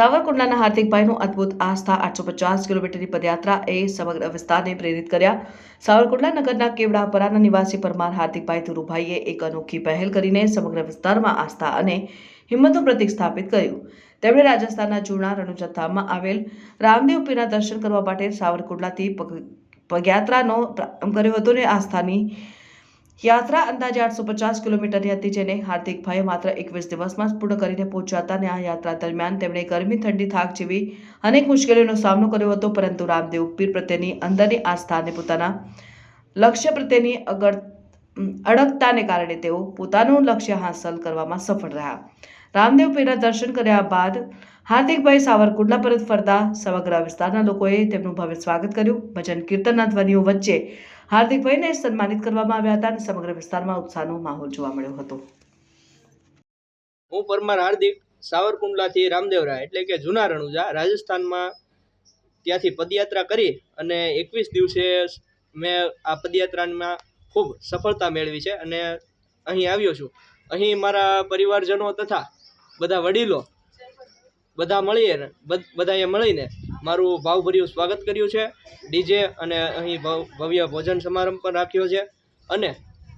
સાવરકુંડલાના હાર્દિકભાઈનું અદ્ભુત આસ્થા આઠસો પચાસ કિલોમીટરની પદયાત્રા એ સમગ્ર વિસ્તારને પ્રેરિત કર્યા. સાવરકુંડલા નગરના કેવડાપરાના નિવાસી પરમાર હાર્દિકભાઈ ધુરુભાઈએ એક અનોખી પહેલ કરીને સમગ્ર વિસ્તારમાં આસ્થા અને હિંમતનું પ્રતિક સ્થાપિત કર્યું. તેમણે રાજસ્થાનના જૂના રણુજથામાં આવેલ રામદેવ પીરના દર્શન કરવા માટે સાવરકુંડલાથી પગ, પગયાત્રાનો પ્રારંભ કર્યો હતો અને આસ્થાની યાત્રા અંદાજે આઠસો પચાસ કિલોમીટરની હતી જેને હાર્દિકભાઈએ માત્ર એકવીસ દિવસમાં પૂર્ણ કરીને પહોંચ્યા અને આ યાત્રા દરમિયાન તેમણે ગરમી, ઠંડી થાક જેવી અનેક મુશ્કેલીઓનો સામનો કર્યો હતો, પરંતુ રામદેવ પીર પ્રત્યેની અંદરની આસ્થા અને પોતાના લક્ષ્ય પ્રત્યેની અગર અડગતાને કારણે તેઓ પોતાનું લક્ષ્ય હાંસલ કરવામાં સફળ રહ્યા. રામદેવ પીરના દર્શન કર્યા બાદ હાર્દિકભાઈ સાવરકુંડલા પરત ફરતા સમગ્ર વિસ્તારના લોકોએ તેમનું ભવ્ય સ્વાગત કર્યું. ભજન, કીર્તનના ધ્વનિઓ વચ્ચે હાર્દિકભાઈને સન્માનિત કરવામાં આવ્યા હતા અને સમગ્ર વિસ્તારમાં ઉત્સાહનો માહોલ જોવા મળ્યો હતો. હું પરમાર હાર્દિક સાવરકુંડલાથી રામદેવરા એટલે કે જૂના રણુજા રાજસ્થાનમાં ત્યાંથી પદયાત્રા કરી અને એકવીસ દિવસે મેં આ પદયાત્રામાં ખૂબ સફળતા મેળવી છે અને અહીં આવ્યો છું. અહીં મારા પરિવારજનો તથા બધા વડીલો બધા મળીએ બધ- બધાએ મળીને મારું ભાવભર્યું સ્વાગત કર્યું છે. ડીજે અને અહીં ભવ- ભવ્ય ભોજન સમારંભ પણ રાખ્યો છે. અને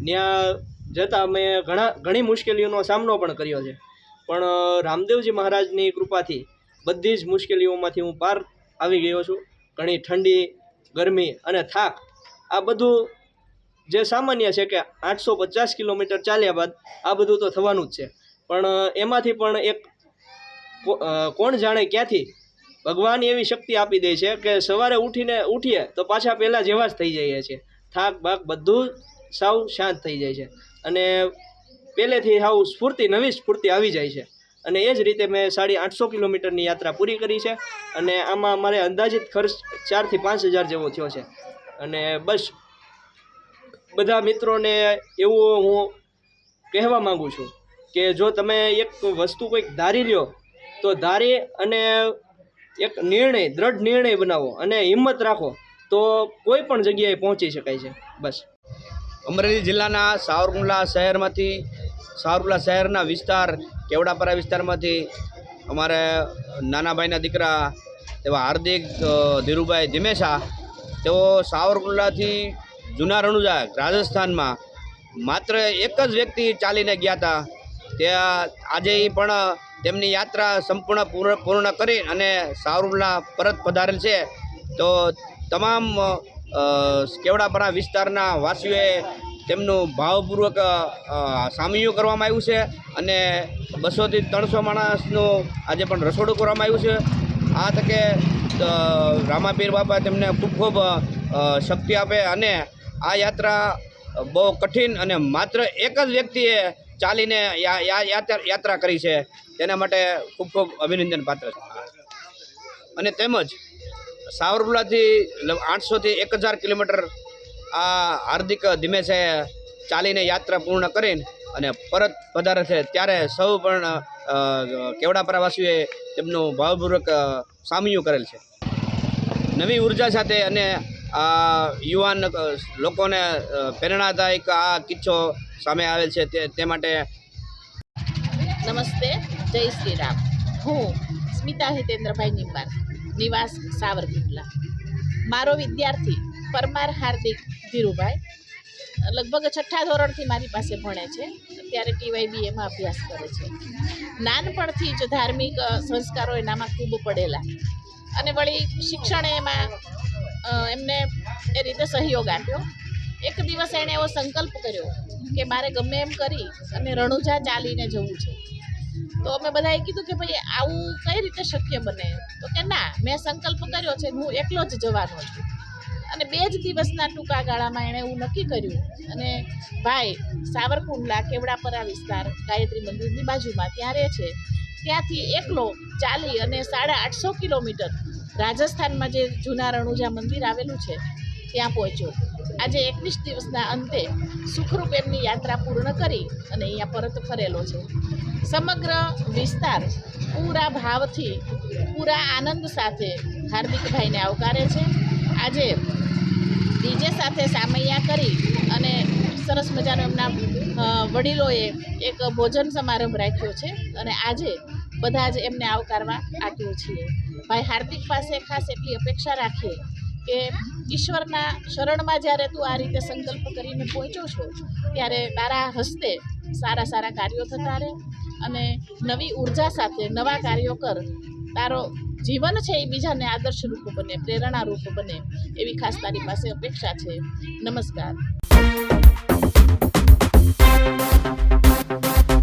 ત્યાં જતાં મેં ઘણા, ઘણી મુશ્કેલીઓનો સામનો પણ કર્યો છે. પણ રામદેવજી મહારાજની કૃપાથી બધી જ મુશ્કેલીઓમાંથી હું પાર આવી ગયો છું. ઘણી ઠંડી, ગરમી અને થાક આ બધું જે સામાન્ય છે કે આઠસો પચાસ કિલોમીટર ચાલ્યા બાદ આ બધું તો થવાનું જ છે. પણ એમાંથી પણ એક કોણ જાણે ક્યાંથી ભગવાન એવી શક્તિ આપી દે છે કે સવારે ઉઠીને ઉઠીએ તો પાછા પહેલાં જેવા જ થઈ જઈએ છીએ. થાક, બાક બધું સાવ શાંત થઈ જાય છે. અને પહેલેથી સાવ સ્ફૂર્તિ, નવી સ્ફૂર્તિ આવી જાય છે. અને એ જ રીતે મેં સાડી આઠસો કિલોમીટરની યાત્રા પૂરી કરી છે. અને આમાં મારે અંદાજિત ખર્ચ ચારથી પાંચ હજાર જેવો થયો છે. અને બસ બધા મિત્રોને એવું હું કહેવા માગું છું કે જો તમે એક વસ્તુ કોઈક ધારી લ્યો, તો ધારી અને એક નિર્ણય, દ્રઢ નિર્ણય બનાવો અને હિંમત રાખો તો કોઈ પણ જગ્યાએ પહોંચી શકાય છે. બસ. અમરેલી જિલ્લાના સાવરકુંડલા શહેરમાંથી, સાવરકુંડલા શહેરના વિસ્તાર, કેવડાપરા વિસ્તારમાંથી અમારે નાના ભાઈના દીકરા એવા હાર્દિક ધીરુભાઈ ધીમેશા, તેઓ સાવરકુંડલાથી જૂના રણુજા રાજસ્થાનમાં માત્ર એક જ વ્યક્તિ ચાલીને ગયા હતા. ત્યાં આજે પણ તેમની યાત્રા સંપૂર્ણ પૂર્ણ પૂર્ણ કરી અને સાવરકુંડલા પરત પધારેલ છે. તો તમામ કેવડાપરા વિસ્તારના વાસીઓએ તેમનું ભાવપૂર્વક સામયું કરવામાં આવ્યું છે અને બસોથી ત્રણસો માણસનું આજે પણ રસોડું કરવામાં આવ્યું છે. આ તકે રામાપીર બાપા તેમને ખૂબ ખૂબ શક્તિ આપે અને આ યાત્રા બહુ કઠિન અને માત્ર એક જ વ્યક્તિએ ચાલીને યાત્રા કરી છે. તેના માટે ખૂબ ખૂબ અભિનંદન પાત્ર છે. અને તેમજ સાવરકુલાથી આઠસોથી એક હજાર કિલોમીટર આ હાર્દિક ધીમેશે ચાલીને યાત્રા પૂર્ણ કરીને અને પરત પધારે છે. ત્યારે સૌ પણ કેવડા પ્રવાસીઓએ તેમનું ભાવપૂર્વક સામયું કરેલ છે. નવી ઊર્જા સાથે અને આ યુવાન લોકોને પ્રેરણાદાયક આ કિસ્સો સામે આવેલ છે તે માટે નમસ્તે, જય શ્રી રામ. હું સ્મિતા હિતેન્દ્રભાઈ નિંબાર, નિવાસ સાવરકુંડલા. મારો વિદ્યાર્થી પરમાર હાર્દિક ધીરુભાઈ, લગભગ છઠ્ઠા ધોરણથી મારી પાસે ભણે છે, અત્યારે ટીવાય એમાં અભ્યાસ કરે છે. નાનપણથી જ ધાર્મિક સંસ્કારો એનામાં ખૂબ પડેલા. અને વળી શિક્ષણે એમાં એમને એ રીતે સહયોગ આપ્યો. એક દિવસ એણે એવો સંકલ્પ કર્યો કે મારે ગમે એમ કરી અને રણુજા ચાલીને જવું છે. તો અમે બધાએ કીધું કે ભાઈ આવું કઈ રીતે શક્ય બને? તો કે ના, મેં સંકલ્પ કર્યો છે, હું એકલો જ જવાનો છું. અને બે જ દિવસના ટૂંકા ગાળામાં એણે એવું નક્કી કર્યું. અને ભાઈ, સાવરકુંડલા કેવડાપરા વિસ્તાર, ગાયત્રી મંદિરની બાજુમાં ત્યાં રહે છે. ત્યાંથી એકલો ચાલી અને સાડા આઠસો કિલોમીટર રાજસ્થાનમાં જે જૂના રણુજા મંદિર આવેલું છે, ત્યાં પહોંચ્યો. આજે એકવીસ દિવસના અંતે સુખરૂપ એમની યાત્રા પૂર્ણ કરી અને અહીંયા પરત ફરેલો છે. સમગ્ર વિસ્તાર પૂરા ભાવથી, પૂરા આનંદ સાથે હાર્દિકભાઈને આવકારે છે. આજે ડીજે સાથે સામૈયા કરી અને સરસ મજાનો એમના વડીલોએ એક ભોજન સમારંભ રાખ્યો છે અને આજે બધા જ એમને આવકારવા આતુર છીએ. ભાઈ હાર્દિક પાસે ખાસ એટલી અપેક્ષા રાખીએ કે ઈશ્વરના શરણમાં જ્યારે તું આ રીતે સંકલ્પ કરીને પહોંચો છો, ત્યારે તારા હસ્તે સારા સારા કાર્યો થતા રહે અને નવી ઊર્જા સાથે નવા કાર્યો કર. તારો જીવન છે એ બીજાને આદર્શ રૂપ બને, પ્રેરણા રૂપ બને એવી ખાસ તારી પાસે અપેક્ષા છે. નમસ્કાર.